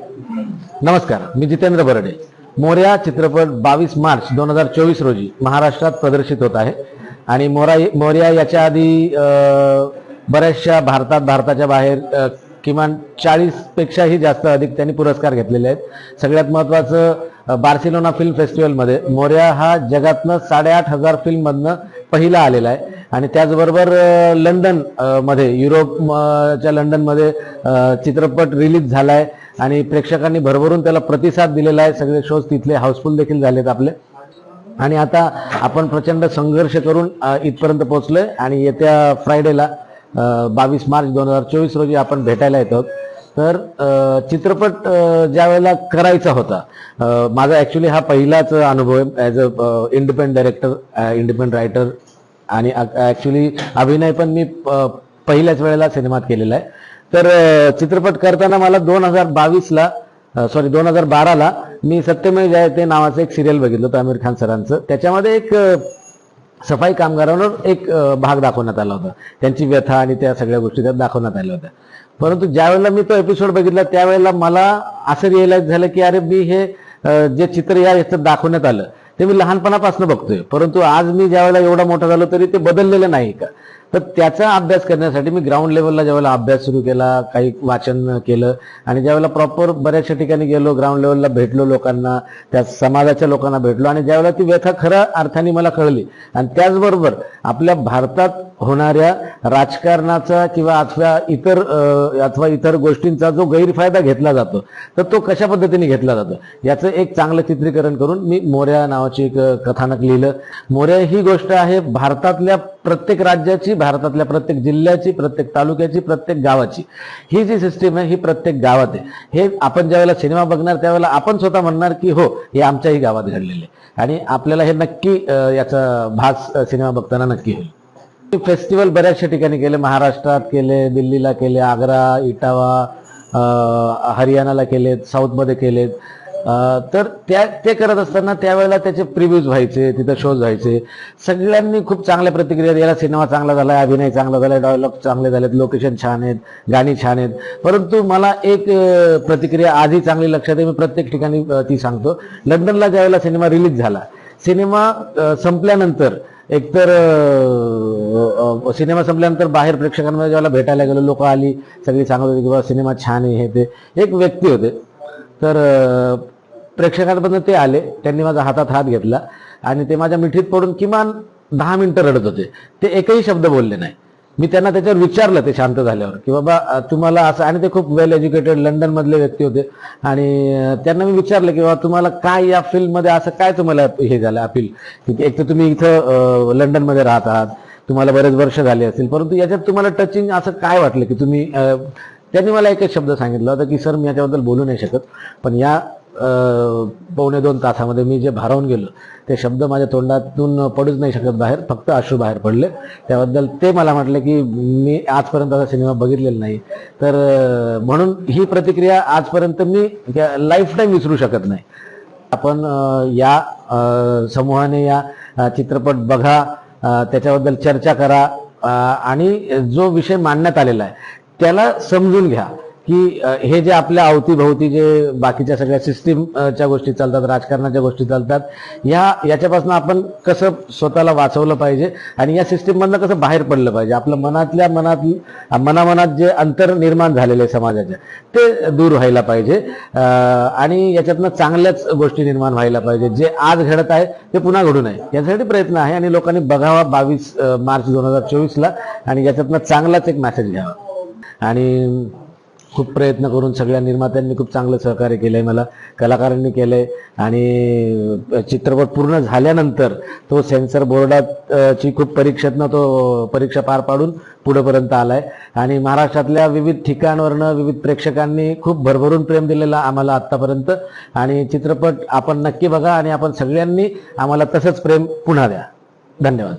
नमस्कार मी जितेंद्र बर्डे. मोर्या चित्रपट बावीस मार्च दोन हजार चोवीस रोजी महाराष्ट्रात प्रदर्शित होत आहे. आणि मोरा मोर्या याच्या आधी बऱ्याचशा भारतात भारताच्या बाहेर किमान चाळीसपेक्षाही जास्त अधिक त्यांनी पुरस्कार घेतलेले आहेत. सगळ्यात महत्त्वाचं बार्सिलोना फिल्म फेस्टिवलमध्ये मोर्या हा जगातनं साडेआठ हजार फिल्ममधनं पहिला आलेला आहे. आणि त्याचबरोबर लंडनमध्ये युरोपच्या लंडनमध्ये चित्रपट रिलीज झालाय. आणि प्रेक्षकांनी भरभरून त्याला प्रतिसाद दिलेला आहे. सगळे शोज तिथले हाऊसफुल देखील झालेत आपले. आणि आता आपण प्रचंड संघर्ष करून इथपर्यंत पोहोचलोय. आणि येत्या फ्रायडेला बावीस मार्च दोन हजार चोवीस रोजी आपण भेटायला येतो. तर चित्रपट ज्या वेळेला करायचा होता माझा ॲक्च्युली हा पहिलाच अनुभव आहे. As a independent director independent writer आणि ॲक्च्युली अभिनय पण मी पहिल्याच वेळेला सिनेमात केलेला आहे. तर चित्रपट करताना मला दोन हजार बावीसला सॉरी दोन हजार बाराला मी सत्यमय जयते नावाचं एक सिरियल बघितलं होतं आमिर खान सरांचं. त्याच्यामध्ये एक सफाई कामगारांवर एक भाग दाखवण्यात आला होता. त्यांची व्यथा आणि त्या सगळ्या गोष्टी त्यात दाखवण्यात आल्या होत्या. परंतु ज्यावेळेला मी तो एपिसोड बघितला त्यावेळेला मला असं रिअलाइज झालं की अरे मी हे जे चित्र या याच्यात दाखवण्यात आलं ते मी लहानपणापासून बघतोय. परंतु आज मी ज्यावेळेला एवढा मोठा झालो तरी ते बदललेलं नाही का? तर त्याचा अभ्यास करण्यासाठी मी ग्राउंड लेवलला ज्यावेळेला अभ्यास सुरू केला काही वाचन केलं आणि ज्यावेळेला प्रॉपर बऱ्याचशा ठिकाणी गेलो ग्राउंड लेवलला भेटलो लोकांना त्या समाजाच्या लोकांना भेटलो आणि ज्यावेळेला ती व्यथा खऱ्या अर्थाने मला कळली. आणि त्याचबरोबर आपल्या भारतात होणाऱ्या राजकारणाचा किंवा अथवा इतर अथवा इतर गोष्टींचा जो गैरफायदा घेतला जातो तर तो कशा पद्धतीने घेतला जातो? याचं एक चांगलं चित्रीकरण करून मी मोऱ्या नावाची एक कथानक लिहिलं. मोऱ्या ही गोष्ट आहे भारतातल्या प्रत्येक राज्याची भारतातल्या प्रत्येक जिल्ह्याची प्रत्येक तालुक्याची प्रत्येक गावाची. ही जी सिस्टीम आहे ही प्रत्येक गावात आहे. हे आपण ज्यावेळेला सिनेमा बघणार त्यावेळेला आपण स्वतः म्हणणार की हो हे आमच्याही गावात घडलेले आहे. आणि आपल्याला हे नक्की याचा भास सिनेमा बघताना नक्की होईल फेस्टिवल बऱ्याचशा ठिकाणी केले. महाराष्ट्रात केले दिल्लीला केले आग्रा इटावा हरियाणाला केलेत साऊथमध्ये केलेत. तर त्या ते करत असताना त्यावेळेला त्याचे प्रिव्ह्यूज व्हायचे तिथं शोज व्हायचे. सगळ्यांनी खूप चांगल्या प्रतिक्रिया याला सिनेमा चांगला झालाय अभिनय चांगला झालाय डायलॉग चांगले झालेत लोकेशन छान आहेत गाणी छान आहेत. परंतु मला एक प्रतिक्रिया आधी चांगली लक्षात आहे. मी प्रत्येक ठिकाणी ती सांगतो. लंडनला ज्यावेळेला सिनेमा रिलीज झाला सिनेमा संपल्यानंतर एकतर सिनेमा संपल्यानंतर बाहेर प्रेक्षकांमध्ये ज्याला भेटायला गेलो लोक आली सगळी सांगत होती की बाबा सिनेमा छान आहे हे ते. एक व्यक्ती होते. तर प्रेक्षकांपर्यंत ते आले. त्यांनी माझा हातात हात घेतला आणि ते माझ्या मिठीत पडून किमान दहा मिनिटं रडत होते. ते एकही शब्द बोलले नाही. मी त्यांना त्याच्यावर विचारलं ते शांत झाल्यावर की बाबा तुम्हाला असं आणि ते खूप वेल एज्युकेटेड लंडन मधले व्यक्ती होते. आणि त्यांना मी विचारलं की बाबा तुम्हाला काय या फील्डमध्ये असं काय तुम्हाला हे झालं अपील एक तर तुम्ही इथं लंडनमध्ये राहत आहात तुम्हाला बरेच वर्ष झाले असतील परंतु याच्यात तुम्हाला टचिंग असं काय वाटलं की तुम्ही त्यांनी मला एकच शब्द सांगितला होता की सर मी याच्याबद्दल बोलू नाही शकत पण या पावणे दोन तासामध्ये मी जे भारावून गेलो ते शब्द माझ्या तोंडातून पडूच नाही शकत बाहेर फक्त अश्रू बाहेर पडले. त्याबद्दल ते मला म्हटलं की मी आजपर्यंत असा सिनेमा बघितलेला नाही. तर म्हणून ही प्रतिक्रिया आजपर्यंत मी लाईफ टाईम विसरू शकत नाही. आपण या समूहाने या चित्रपट बघा त्याच्याबद्दल चर्चा करा आणि जो विषय मांडण्यात आलेला आहे त्याला समजून घ्या. की हे जे आपल्या अवतीभोवती जे बाकीच्या सगळ्या सिस्टीमच्या गोष्टी चालतात राजकारणाच्या गोष्टी चालतात या याच्यापासून आपण कसं स्वतःला वाचवलं पाहिजे आणि या सिस्टीममधनं कसं बाहेर पडलं पाहिजे? आपलं मनातल्या मनात मनामनात जे अंतर निर्माण झालेले आहे समाजाच्या ते दूर व्हायला पाहिजे. आणि याच्यातनं चांगल्याच गोष्टी निर्माण व्हायला पाहिजे. जे आज घडत आहे ते पुन्हा घडू नये. यासाठी प्रयत्न आहे आणि लोकांनी बघावा बावीस मार्च दोन हजार चोवीसला आणि याच्यातनं चांगलाच एक मेसेज घ्यावा. आणि खूप प्रयत्न करून सगळ्या निर्मात्यांनी खूप चांगलं सहकार्य केलंय मला कलाकारांनी केलंय आणि चित्रपट पूर्ण झाल्यानंतर तो सेन्सर बोर्डात ची खूप परीक्षेतनं तो परीक्षा पार पाडून पुढेपर्यंत आलाय. आणि महाराष्ट्रातल्या विविध ठिकाणवरनं विविध प्रेक्षकांनी खूप भरभरून प्रेम दिलेलं आम्हाला आत्तापर्यंत. आणि चित्रपट आपण नक्की बघा आणि आपण सगळ्यांनी आम्हाला तसंच प्रेम पुन्हा द्या. धन्यवाद.